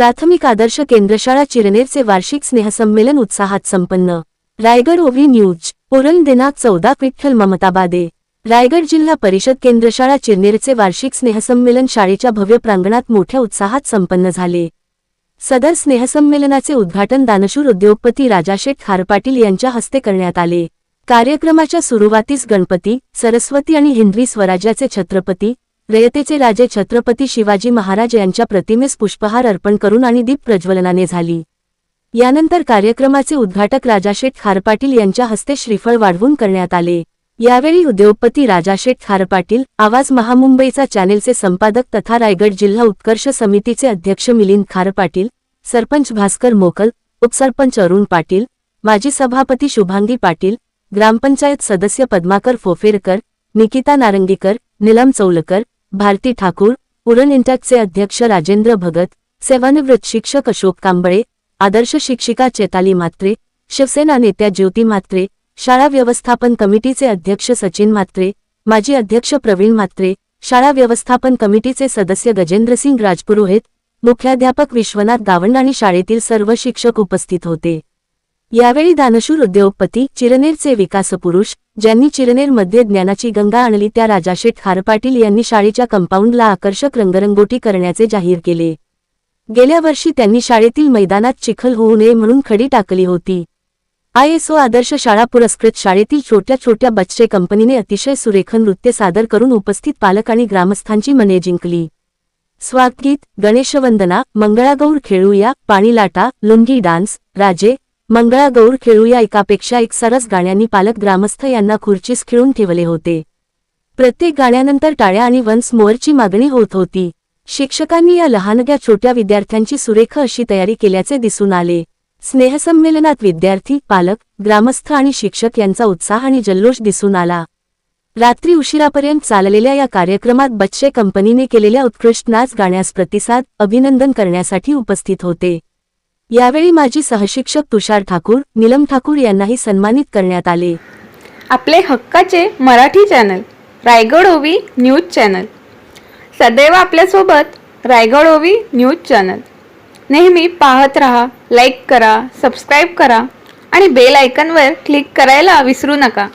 प्राथमिक आदर्श केंद्रशाळा चिरनेरचे वार्षिक स्नेहसंमेलन उत्साहात संपन्न. रायगड ओव्ही न्यूज पुरण दिनांक चौदा विठ्ठल ममताबादे. रायगड जिल्हा परिषद केंद्रशाळा चिरनेरचे वार्षिक स्नेहसंमेलन शाळेच्या भव्य प्रांगणात मोठ्या उत्साहात संपन्न झाले. सदर स्नेहसंमेलनाचे उद्घाटन दानशूर उद्योगपती राजाशेठ खारपाटील यांच्या हस्ते करण्यात आले. कार्यक्रमाच्या सुरुवातीस गणपती सरस्वती आणि हिंद्री स्वराज्याचे छत्रपती रयतेचे राजे छत्रपती शिवाजी महाराज यांच्या प्रतिमेस पुष्पहार अर्पण करून आणि दीप प्रज्वलनाने झाली. यानंतर कार्यक्रमाचे उद्घाटक राजाशेठ खारपाटील यांच्या हस्ते श्रीफळ वाढवून करण्यात आले. यावेळी उद्योगपती राजाशेठ खारपाटील आवाज महामुंबईचा चॅनेलचे संपादक तथा रायगड जिल्हा उत्कर्ष समितीचे अध्यक्ष मिलिंद खारपाटील सरपंच भास्कर मोकल उपसरपंच अरुण पाटील माजी सभापती शुभांगी पाटील ग्रामपंचायत सदस्य पद्माकर फोफेरकर निकिता नारंगीकर निलम चौलकर भारती ठाकूर उरण इंटॅकचे अध्यक्ष राजेंद्र भगत सेवानिवृत्त शिक्षक अशोक कांबळे आदर्श शिक्षिका चेताली म्हात्रे शिवसेना नेत्या ज्योती म्हात्रे शाळा व्यवस्थापन कमिटीचे अध्यक्ष सचिन म्हात्रे माजी अध्यक्ष प्रवीण म्हात्रे शाळा व्यवस्थापन कमिटीचे सदस्य गजेंद्रसिंग राजपुरोहित मुख्याध्यापक विश्वनाथ गावंड आणि शाळेतील सर्व शिक्षक उपस्थित होते. यावेळी दानशूर उद्योगपती चिरनेरचे विकासपुरुष ज्यांनी चिरनेरमध्ये ज्ञानाची गंगा आणली त्या राजाशेठ खारपाटील यांनी शाळेच्या कंपाऊंडला आकर्षक रंगरंगोटी करण्याचे जाहीर केले. गेल्या वर्षी त्यांनी शाळेतील मैदानात चिखल होऊ नये म्हणून खडी टाकली होती. आयएसओ आदर्श शाळा पुरस्कृत शाळेतील छोट्या छोट्या बच्चे कंपनीने अतिशय सुरेख नृत्य सादर करून उपस्थित पालक आणि ग्रामस्थांची मने जिंकली. स्वागगीत गणेशवंदना मंगळागौर खेळूया पाणीलाटा लुंगी डान्स राजे मंगळागौर खेळूया एकापेक्षा एक सरस गाण्यांनी पालक ग्रामस्थ यांना खुर्चीस खिळून ठेवले होते. प्रत्येक गाण्यानंतर टाळ्या आणि वन्स मोअरची मागणी होत होती. शिक्षकांनी या लहानग्या छोट्या विद्यार्थ्यांची सुरेख अशी तयारी केल्याचे दिसून आले. स्नेहसंमेलनात विद्यार्थी पालक ग्रामस्थ आणि शिक्षक यांचा उत्साह आणि जल्लोष दिसून आला. रात्री उशिरापर्यंत चाललेल्या या कार्यक्रमात बच्चे कंपनीने केलेल्या उत्कृष्ट नाच गाण्यास प्रतिसाद अभिनंदन करण्यासाठी उपस्थित होते. यावेळी माजी सहशिक्षक तुषार ठाकूर निलम ठाकूर यांनाही सन्मानित करण्यात आले. आपले हक्काचे मराठी चॅनल रायगड ओवी न्यूज चॅनल. सदैव आपल्यासोबत रायगड ओवी न्यूज चॅनल. नेहमी पाहत रहा लाईक करा सबस्क्राईब करा आणि बेल आयकनवर क्लिक करायला विसरू नका.